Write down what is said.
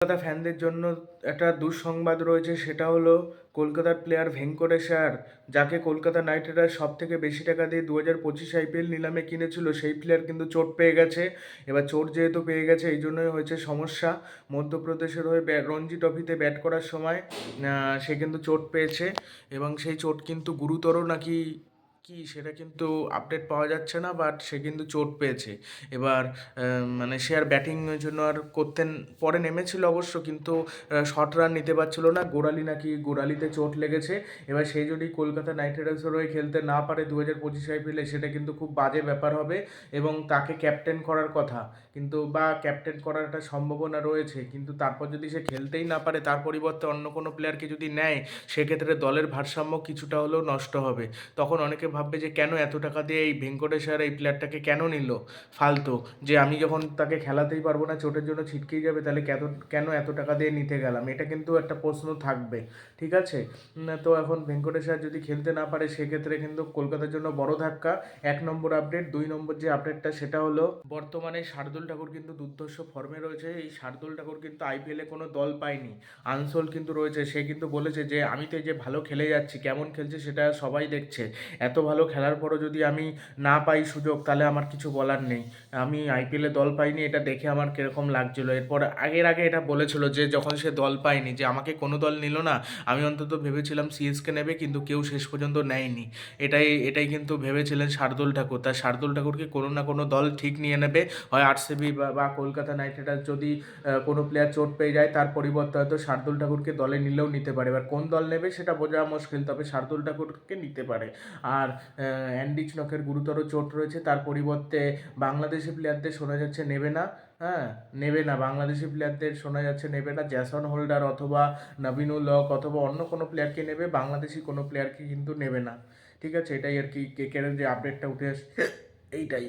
কলকাতা ফ্যানদের জন্য একটা দুঃসংবাদ রয়েছে, সেটা হলো কলকাতার প্লেয়ার ভেঙ্কটেশ্বর যাকে কলকাতা নাইট রাইডার্স সব থেকে বেশি টাকা দিয়ে দু হাজার পঁচিশ আইপিএল নিলামে কিনেছিল, সেই প্লেয়ার কিন্তু চোট পেয়ে গেছে। এবার চোট যেহেতু পেয়ে গেছে, এই জন্যই হয়েছে সমস্যা। মধ্যপ্রদেশের হয়ে রঞ্জি ট্রফিতে ব্যাট করার সময় সে কিন্তু চোট পেয়েছে এবং সেই চোট কিন্তু গুরুতর নাকি কি সেটা কিন্তু আপডেট পাওয়া যাচ্ছে না বাট সে কিন্তু চোট পেয়েছে। এবার মানে সে আর ব্যাটিংয়ের জন্য আর করতেন পরে নেমেছিল অবশ্য, কিন্তু শর্ট রান নিতে পারছিল না। গোড়ালি নাকি গোড়ালিতে চোট লেগেছে। এবার সেই যদি কলকাতা নাইট রাইডার্সের হয়ে খেলতে না পারে দু হাজার পঁচিশ আইপিএলে, সেটা কিন্তু খুব বাজে ব্যাপার হবে এবং তাকে ক্যাপ্টেন করার কথা। কিন্তু বা ক্যাপ্টেন করার একটা সম্ভাবনা রয়েছে, কিন্তু তারপর যদি সে খেলতেই না পারে, তার পরিবর্তে অন্য কোনো প্লেয়ারকে যদি নেয়, সেক্ষেত্রে দলের ভারসাম্য কিছুটা হলেও নষ্ট হবে। তখন অনেকে ভাববে যে কেন এত টাকা দিয়ে এই ভেঙ্কটেশ্বর এই প্লেয়ারটাকে কেন নিল? ফালতু। যে আমি যখন তাকে খেলাতেই পারব না, চোটের জন্য ছিটকেই যাবে, তাহলে কেন কেন এত টাকা দিয়ে নিতে গেলাম? এটা কিন্তু একটা প্রশ্ন থাকবে। ঠিক আছে? তো এখন ভেঙ্কটেশ্বর যদি খেলতে না পারে, সেক্ষেত্রে কিন্তু কলকাতার জন্য বড় ধাক্কা। এক নম্বর আপডেট দুই নম্বর যে আপডেটটা সেটা হলো, বর্তমানে শার্দুল ঠাকুর কিন্তু দুর্ধর্ষ ফর্মে রয়েছে। এই শার্দুল ঠাকুর কিন্তু আইপিএলে কোনো দল পায়নি। আনসোল কিন্তু রয়েছে। সে কিন্তু বলেছে যে, আমি তো যে ভালো খেলে যাচ্ছি, কেমন খেলছে সেটা সবাই দেখছে। এত ভালো খেলার পরও যদি আমি না পাই সুযোগ, তাহলে আমার কিছু বলার নেই। আমি আইপিএলে দল পাইনি, এটা দেখে আমার কীরকম লাগছিল। এরপর আগের আগে এটা বলেছিল যে, যখন সে দল পায়নি, যে আমাকে কোনো দল নিল না, আমি অন্তত ভেবেছিলাম সিএসকে নেবে, কিন্তু কেউ শেষ পর্যন্ত নেয়নি। এটাই এটাই কিন্তু ভেবেছিলেন শার্দুল ঠাকুর। তা শার্দুল ঠাকুরকে কোনো না কোনো দল ঠিক নিয়ে নেবে। হয় আরসিবি বা কলকাতা নাইট রাইডার্স যদি কোনো প্লেয়ার চোট পেয়ে যায়, তার পরিবর্তে হয়তো শার্দুল ঠাকুরকে দলে নিলেও নিতে পারে। এবার কোন দল নেবে, সেটা বোঝা মুশকিল, তবে শার্দুল ঠাকুরকে নিতে পারে। আর অ্যান্ডিচ নখের গুরুতর চোট রয়েছে। তার পরিবর্তে বাংলাদেশি প্লেয়ারদের শোনা যাচ্ছে নেবে না হ্যাঁ নেবে না বাংলাদেশি প্লেয়ারদের শোনা যাচ্ছে নেবে না জ্যাসন হোল্ডার অথবা নবীনুল হক অথবা অন্য কোনো প্লেয়ারকে নেবে, বাংলাদেশি কোনো প্লেয়ারকে কিন্তু নেবে না। ঠিক আছে? এটাই আর কি কেকের যে আপডেটটা উঠে আসছে, এইটাই।